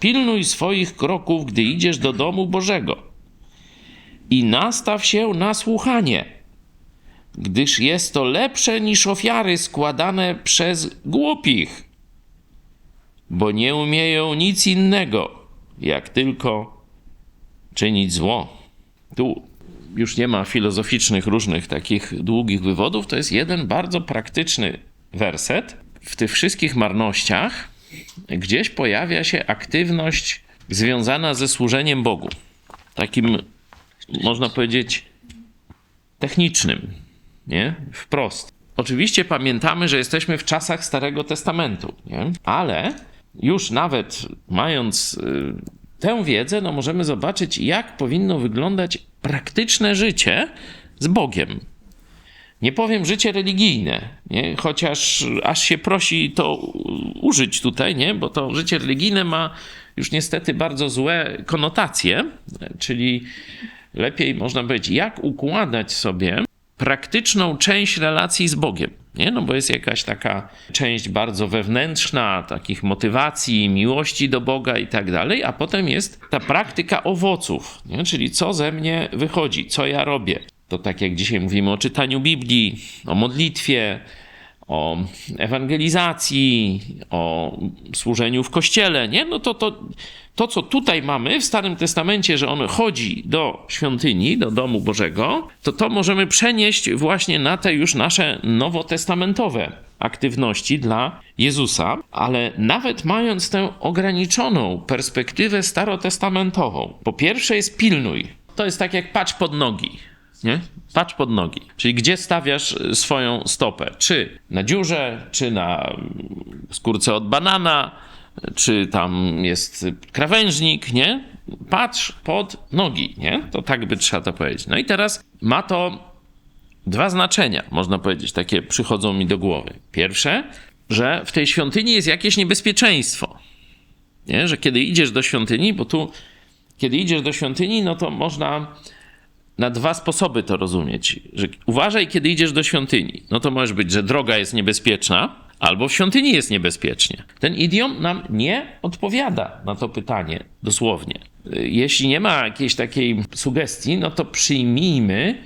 Pilnuj swoich kroków, gdy idziesz do domu Bożego. I nastaw się na słuchanie, gdyż jest to lepsze niż ofiary składane przez głupich, bo nie umieją nic innego, jak tylko czynić zło. Tu już nie ma filozoficznych różnych takich długich wywodów, to jest jeden bardzo praktyczny werset. W tych wszystkich marnościach gdzieś pojawia się aktywność związana ze służeniem Bogu. Takim, można powiedzieć, technicznym, nie? Wprost. Oczywiście pamiętamy, że jesteśmy w czasach Starego Testamentu, nie? ale już nawet mając y, tę wiedzę, no możemy zobaczyć, jak powinno wyglądać praktyczne życie z Bogiem. Nie powiem życie religijne, nie? chociaż aż się prosi to użyć tutaj, nie? bo to życie religijne ma już niestety bardzo złe konotacje, czyli lepiej można powiedzieć, jak układać sobie praktyczną część relacji z Bogiem. Nie? No bo jest jakaś taka część bardzo wewnętrzna, takich motywacji, miłości do Boga i tak dalej, a potem jest ta praktyka owoców, nie? czyli co ze mnie wychodzi, co ja robię. To tak jak dzisiaj mówimy o czytaniu Biblii, o modlitwie, o ewangelizacji, o służeniu w kościele, nie? No to, to, to, co tutaj mamy w Starym Testamencie, że on chodzi do świątyni, do domu Bożego, to to możemy przenieść właśnie na te już nasze nowotestamentowe aktywności dla Jezusa, ale nawet mając tę ograniczoną perspektywę starotestamentową, po pierwsze jest pilnuj. To jest tak jak patrz pod nogi. Nie? Patrz pod nogi. Czyli gdzie stawiasz swoją stopę? Czy na dziurze, czy na skórce od banana, czy tam jest krawężnik, nie? Patrz pod nogi, nie? To tak by trzeba to powiedzieć. No i teraz ma to dwa znaczenia, można powiedzieć, takie przychodzą mi do głowy. Pierwsze, że w tej świątyni jest jakieś niebezpieczeństwo. Nie? Że kiedy idziesz do świątyni, bo tu, kiedy idziesz do świątyni, no to można na dwa sposoby to rozumieć. Że uważaj, kiedy idziesz do świątyni. No to może być, że droga jest niebezpieczna, albo w świątyni jest niebezpiecznie. Ten idiom nam nie odpowiada na to pytanie dosłownie. Jeśli nie ma jakiejś takiej sugestii, no to przyjmijmy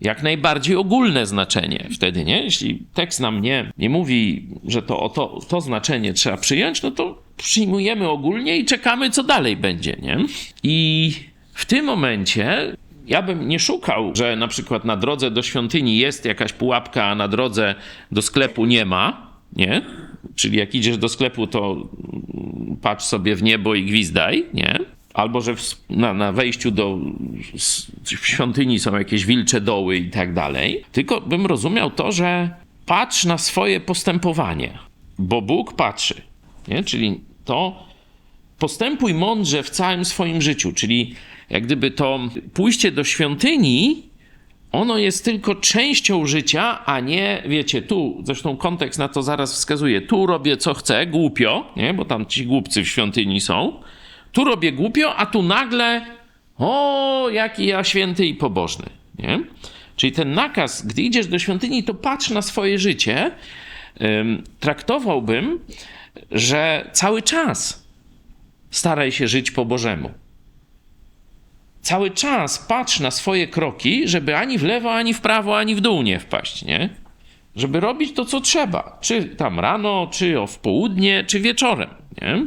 jak najbardziej ogólne znaczenie wtedy, nie? Jeśli tekst nam nie, nie mówi, że to, to, to znaczenie trzeba przyjąć, no to przyjmujemy ogólnie i czekamy, co dalej będzie, nie? I w tym momencie ja bym nie szukał, że na przykład na drodze do świątyni jest jakaś pułapka, a na drodze do sklepu nie ma, nie? Czyli jak idziesz do sklepu, to patrz sobie w niebo i gwizdaj, nie? Albo że w, na, na wejściu do świątyni są jakieś wilcze doły i tak dalej. Tylko bym rozumiał to, że patrz na swoje postępowanie, bo Bóg patrzy, nie? Czyli to postępuj mądrze w całym swoim życiu, czyli jak gdyby to pójście do świątyni, ono jest tylko częścią życia, a nie, wiecie, tu, zresztą kontekst na to zaraz wskazuje, tu robię co chcę, głupio, nie? bo tam ci głupcy w świątyni są, tu robię głupio, a tu nagle, o, jaki ja święty i pobożny, nie? Czyli ten nakaz, gdy idziesz do świątyni, to patrz na swoje życie, traktowałbym, że cały czas staraj się żyć po Bożemu cały czas patrz na swoje kroki, żeby ani w lewo, ani w prawo, ani w dół nie wpaść, nie? Żeby robić to, co trzeba. Czy tam rano, czy w południe, czy wieczorem, nie?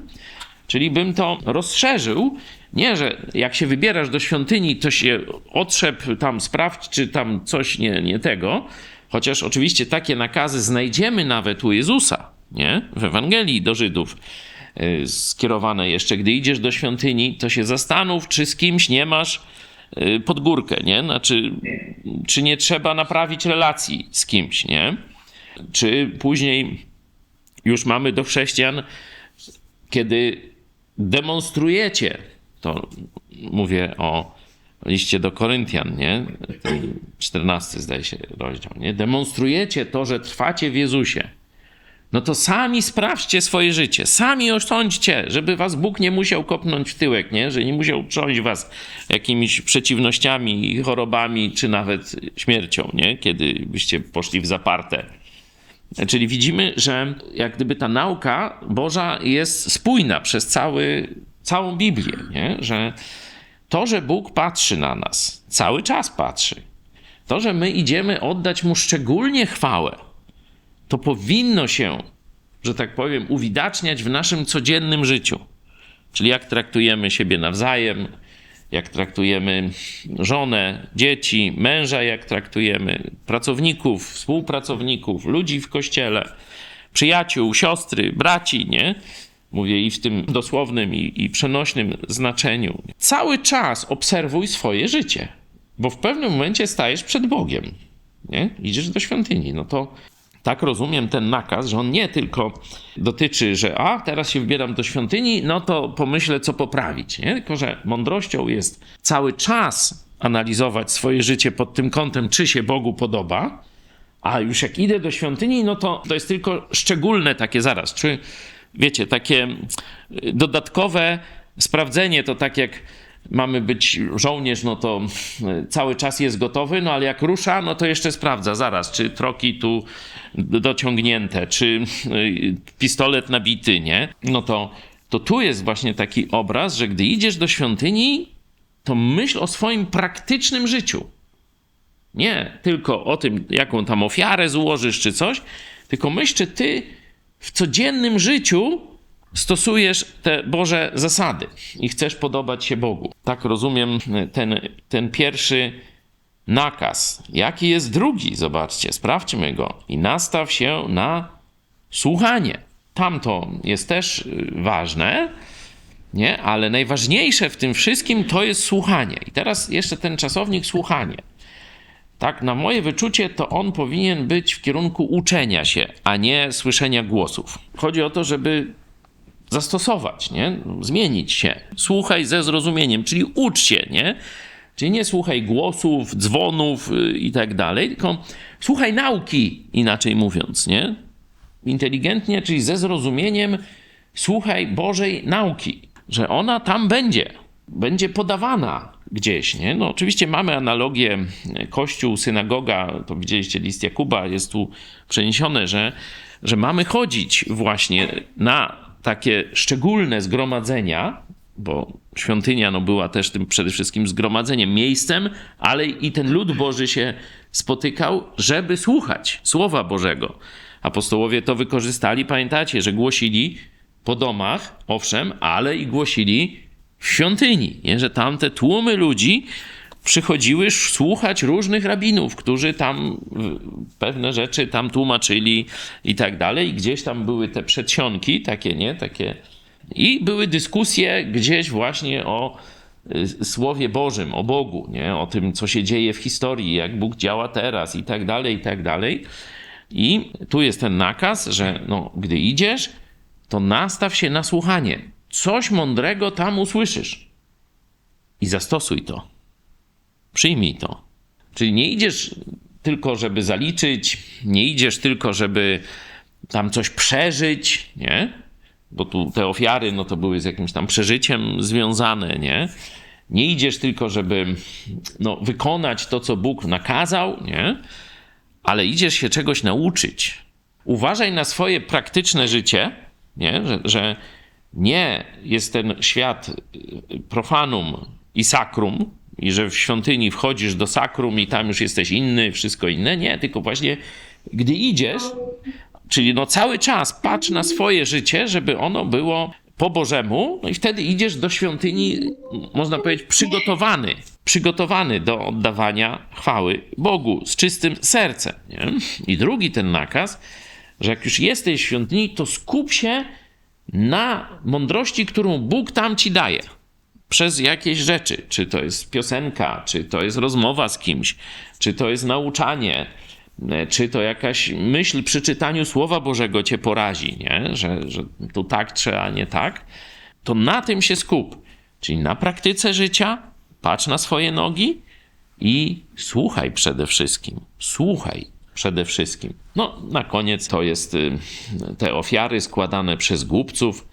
Czyli bym to rozszerzył. Nie, że jak się wybierasz do świątyni, to się otrzep, tam sprawdź, czy tam coś nie, nie tego. Chociaż oczywiście takie nakazy znajdziemy nawet u Jezusa, nie? W Ewangelii do Żydów skierowane jeszcze. Gdy idziesz do świątyni, to się zastanów, czy z kimś nie masz y, pod górkę, nie? Znaczy, czy nie trzeba naprawić relacji z kimś, nie? Czy później już mamy do chrześcijan, kiedy demonstrujecie, to mówię o liście do Koryntian, nie? Ten 14 zdaje się rozdział, nie? Demonstrujecie to, że trwacie w Jezusie no to sami sprawdźcie swoje życie, sami osądźcie, żeby was Bóg nie musiał kopnąć w tyłek, nie? że nie musiał trząść was jakimiś przeciwnościami, chorobami, czy nawet śmiercią, nie? kiedy byście poszli w zaparte. Czyli widzimy, że jak gdyby ta nauka Boża jest spójna przez cały całą Biblię, nie? że to, że Bóg patrzy na nas, cały czas patrzy, to, że my idziemy oddać Mu szczególnie chwałę, to powinno się, że tak powiem, uwidaczniać w naszym codziennym życiu. Czyli jak traktujemy siebie nawzajem, jak traktujemy żonę, dzieci, męża, jak traktujemy pracowników, współpracowników, ludzi w kościele, przyjaciół, siostry, braci, nie? Mówię i w tym dosłownym, i, i przenośnym znaczeniu. Cały czas obserwuj swoje życie, bo w pewnym momencie stajesz przed Bogiem. Nie? Idziesz do świątyni, no to tak rozumiem ten nakaz, że on nie tylko dotyczy, że a teraz się wybieram do świątyni, no to pomyślę, co poprawić. Nie? Tylko, że mądrością jest cały czas analizować swoje życie pod tym kątem, czy się Bogu podoba, a już jak idę do świątyni, no to to jest tylko szczególne takie zaraz, czy wiecie, takie dodatkowe sprawdzenie, to tak jak mamy być żołnierz, no to cały czas jest gotowy, no ale jak rusza, no to jeszcze sprawdza zaraz, czy troki tu dociągnięte, czy y, pistolet nabity, nie? No to, to tu jest właśnie taki obraz, że gdy idziesz do świątyni, to myśl o swoim praktycznym życiu. Nie tylko o tym, jaką tam ofiarę złożysz, czy coś, tylko myśl, czy ty w codziennym życiu stosujesz te Boże zasady i chcesz podobać się Bogu. Tak rozumiem ten, ten pierwszy nakaz. Jaki jest drugi? Zobaczcie, sprawdźmy go i nastaw się na słuchanie. Tamto jest też y, ważne, nie? ale najważniejsze w tym wszystkim to jest słuchanie. I teraz jeszcze ten czasownik słuchanie. Tak, na moje wyczucie to on powinien być w kierunku uczenia się, a nie słyszenia głosów. Chodzi o to, żeby zastosować, nie? zmienić się. Słuchaj ze zrozumieniem, czyli ucz się, nie? Czyli nie słuchaj głosów, dzwonów y, i tak dalej, tylko słuchaj nauki, inaczej mówiąc, nie? Inteligentnie, czyli ze zrozumieniem słuchaj Bożej nauki, że ona tam będzie, będzie podawana gdzieś, nie? No oczywiście mamy analogię kościół, synagoga, to widzieliście list Jakuba, jest tu przeniesione, że, że mamy chodzić właśnie na takie szczególne zgromadzenia, bo świątynia no, była też tym przede wszystkim zgromadzeniem, miejscem, ale i ten lud Boży się spotykał, żeby słuchać Słowa Bożego. Apostołowie to wykorzystali, pamiętacie, że głosili po domach, owszem, ale i głosili w świątyni, nie? że tam te tłumy ludzi przychodziły słuchać różnych rabinów, którzy tam pewne rzeczy tam tłumaczyli i tak dalej. I gdzieś tam były te przedsionki, takie, nie? Takie. I były dyskusje gdzieś właśnie o y, Słowie Bożym, o Bogu, nie? o tym, co się dzieje w historii, jak Bóg działa teraz i tak dalej, i tak dalej. I tu jest ten nakaz, że no, gdy idziesz, to nastaw się na słuchanie. Coś mądrego tam usłyszysz. I zastosuj to. Przyjmij to. Czyli nie idziesz tylko, żeby zaliczyć, nie idziesz tylko, żeby tam coś przeżyć, nie? Bo tu te ofiary, no to były z jakimś tam przeżyciem związane, nie? Nie idziesz tylko, żeby no, wykonać to, co Bóg nakazał, nie? Ale idziesz się czegoś nauczyć. Uważaj na swoje praktyczne życie, nie? Że, że nie jest ten świat profanum i sakrum, i że w świątyni wchodzisz do sakrum i tam już jesteś inny, wszystko inne. Nie, tylko właśnie gdy idziesz, czyli no cały czas patrz na swoje życie, żeby ono było po Bożemu, no i wtedy idziesz do świątyni, można powiedzieć, przygotowany, przygotowany do oddawania chwały Bogu z czystym sercem. Nie? I drugi ten nakaz, że jak już jesteś w świątyni, to skup się na mądrości, którą Bóg tam ci daje przez jakieś rzeczy. Czy to jest piosenka, czy to jest rozmowa z kimś, czy to jest nauczanie, e, czy to jakaś myśl przy czytaniu Słowa Bożego cię porazi, nie? Że, że tu tak trzeba, a nie tak. To na tym się skup. Czyli na praktyce życia, patrz na swoje nogi i słuchaj przede wszystkim. Słuchaj przede wszystkim. No, na koniec to jest y, te ofiary składane przez głupców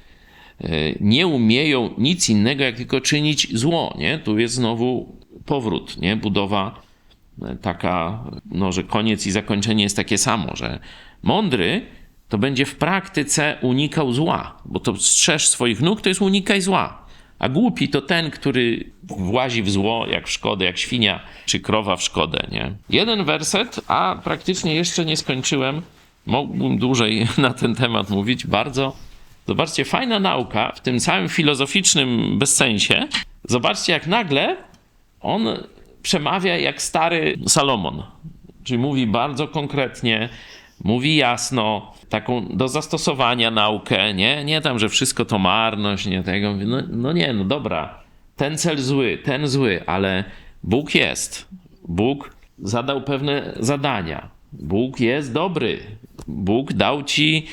nie umieją nic innego, jak tylko czynić zło. Nie? Tu jest znowu powrót, nie? budowa e, taka, no, że koniec i zakończenie jest takie samo, że mądry to będzie w praktyce unikał zła, bo to strzeż swoich nóg to jest unikaj zła. A głupi to ten, który włazi w zło, jak w szkodę, jak świnia, czy krowa w szkodę, nie? Jeden werset, a praktycznie jeszcze nie skończyłem. Mógłbym dłużej na ten temat mówić. Bardzo, zobaczcie, fajna nauka w tym całym filozoficznym bezsensie. Zobaczcie, jak nagle on przemawia jak stary Salomon. Czyli mówi bardzo konkretnie, mówi jasno, taką do zastosowania naukę, nie? Nie tam, że wszystko to marność, nie tego. No, no nie, no dobra, ten cel zły, ten zły, ale Bóg jest. Bóg zadał pewne zadania. Bóg jest dobry. Bóg dał ci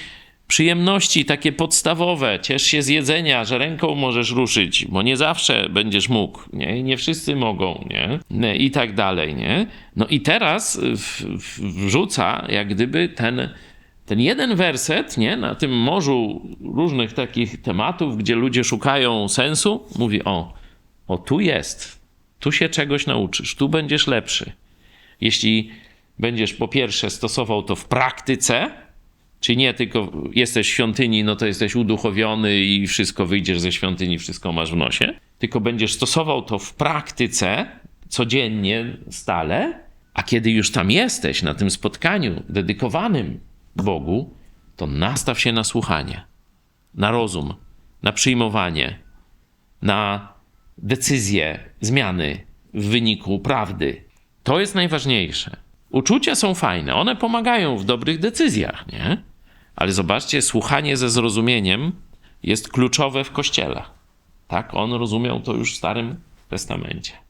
przyjemności takie podstawowe. Ciesz się z jedzenia, że ręką możesz ruszyć, bo nie zawsze będziesz mógł, nie? Nie wszyscy mogą, nie? I tak dalej, nie? No i teraz wrzuca jak gdyby ten, ten jeden werset, nie? Na tym morzu różnych takich tematów, gdzie ludzie szukają sensu, mówi o, o tu jest, tu się czegoś nauczysz, tu będziesz lepszy. Jeśli będziesz po pierwsze stosował to w praktyce, Czyli nie tylko jesteś w świątyni, no to jesteś uduchowiony i wszystko wyjdziesz ze świątyni, wszystko masz w nosie. Tylko będziesz stosował to w praktyce codziennie, stale, a kiedy już tam jesteś, na tym spotkaniu dedykowanym Bogu, to nastaw się na słuchanie, na rozum, na przyjmowanie, na decyzje, zmiany w wyniku prawdy. To jest najważniejsze. Uczucia są fajne, one pomagają w dobrych decyzjach, nie? Ale zobaczcie, słuchanie ze zrozumieniem jest kluczowe w kościele. Tak, on rozumiał to już w Starym Testamencie.